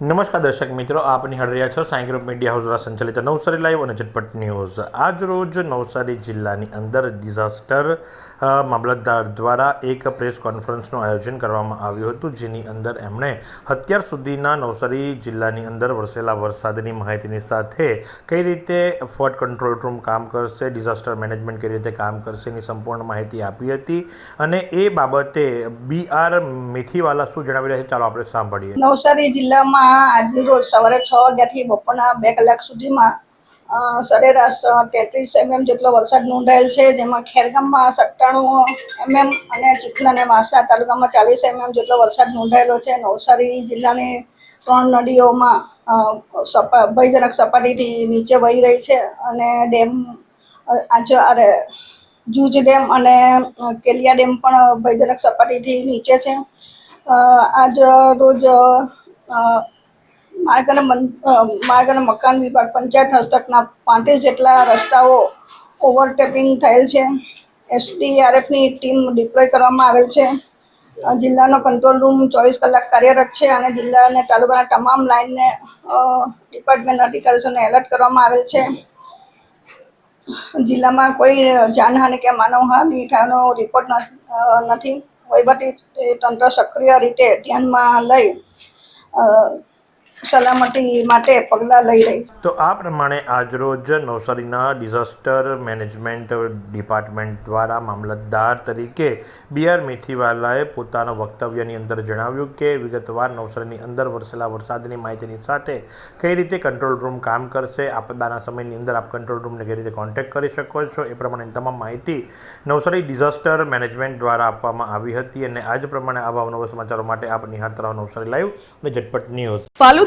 નમસ્કાર દર્શક મિત્રો, આપ નિહાળી રહ્યા છો સાંઈ ગ્રુપ મીડિયા હાઉસ દ્વારા સંચાલિત નવસારી લાઈવ અને ઝટપટ ન્યૂઝ. આજરોજ નવસારી જિલ્લાની અંદર ડિઝાસ્ટર મામલતદાર દ્વારા એક પ્રેસ કોન્ફરન્સનું આયોજન કરવામાં આવ્યું હતું, જેની અંદર એમણે અત્યાર સુધીના નવસારી જિલ્લાની અંદર વરસેલા વરસાદની માહિતીની સાથે કઈ રીતે ફોર્ટ કંટ્રોલ રૂમ કામ કરશે, ડિઝાસ્ટર મેનેજમેન્ટ કઈ રીતે કામ કરશે એની સંપૂર્ણ માહિતી આપી હતી અને એ બાબતે બી આર મેથીવાલા શું જણાવી રહ્યા છે? ચાલો આપણે સાંભળીએ. નવસારી જિલ્લામાં આજે રોજ સવારે છ વાગ્યાથી બપોરના બે કલાક સુધીમાં સરેરાશ તેત્રીસ એમએમ જેટલો વરસાદ નોંધાયેલ છે, જેમાં ખેરગામમાં સત્તાણું એમએમ અને ચીખલા અને વાંસદા તાલુકામાં ચાલીસ એમએમ જેટલો વરસાદ નોંધાયેલો છે. નવસારી જિલ્લાની ત્રણ નદીઓમાં સપા, ભયજનક સપાટીથી નીચે વહી રહી છે અને ડેમ આજે અરે, જૂજ ડેમ અને કેલિયા ડેમ પણ ભયજનક સપાટીથી નીચે છે. આજ રોજ માર્ગ અને માર્ગ અને મકાન વિભાગ પંચાયત હસ્તકના પાંત્રીસ જેટલા રસ્તાઓ ઓવરટેપિંગ થયેલ છે. એસડીઆરએફની ટીમ ડિપ્લોય કરવામાં આવેલ છે. જિલ્લાનો કંટ્રોલ રૂમ ચોવીસ કલાક કાર્યરત છે અને જિલ્લા અને તાલુકાના તમામ લાઇનને ડિપાર્ટમેન્ટ અધિકારીઓને એલર્ટ કરવામાં આવેલ છે. જિલ્લામાં કોઈ જાનહાનિ કે માનવહાનિ થયાનો રિપોર્ટ નથી. વહીવટી તંત્ર સક્રિય રીતે ધ્યાનમાં લઈ સલામતી માટે પગલાં લઈ રહી તો આ પ્રમાણે આજરોજ નવસારીના ડિઝાસ્ટર મેનેજમેન્ટ ડિપાર્ટમેન્ટ દ્વારા મામલતદાર તરીકે બી આર મેથીવાલાએ પોતાના વક્તવ્યની અંદર જણાવ્યું કે વિગતવાર નવસારીની અંદર વરસેલા વરસાદની માહિતીની સાથે કઈ રીતે કંટ્રોલ રૂમ કામ કરશે આપદાના સમયની અંદર આપ કંટ્રોલ રૂમને કઈ રીતે કોન્ટેક્ટ કરી શકો છો એ પ્રમાણે તમામ માહિતી નવસારી ડિઝાસ્ટર મેનેજમેન્ટ દ્વારા આપવામાં આવી હતી અને આજ પ્રમાણે આવા નવા સમાચારો માટે આપ નિહાળતા રહો નવસારી લાઈવ અને ઝટપટ ન્યૂઝ.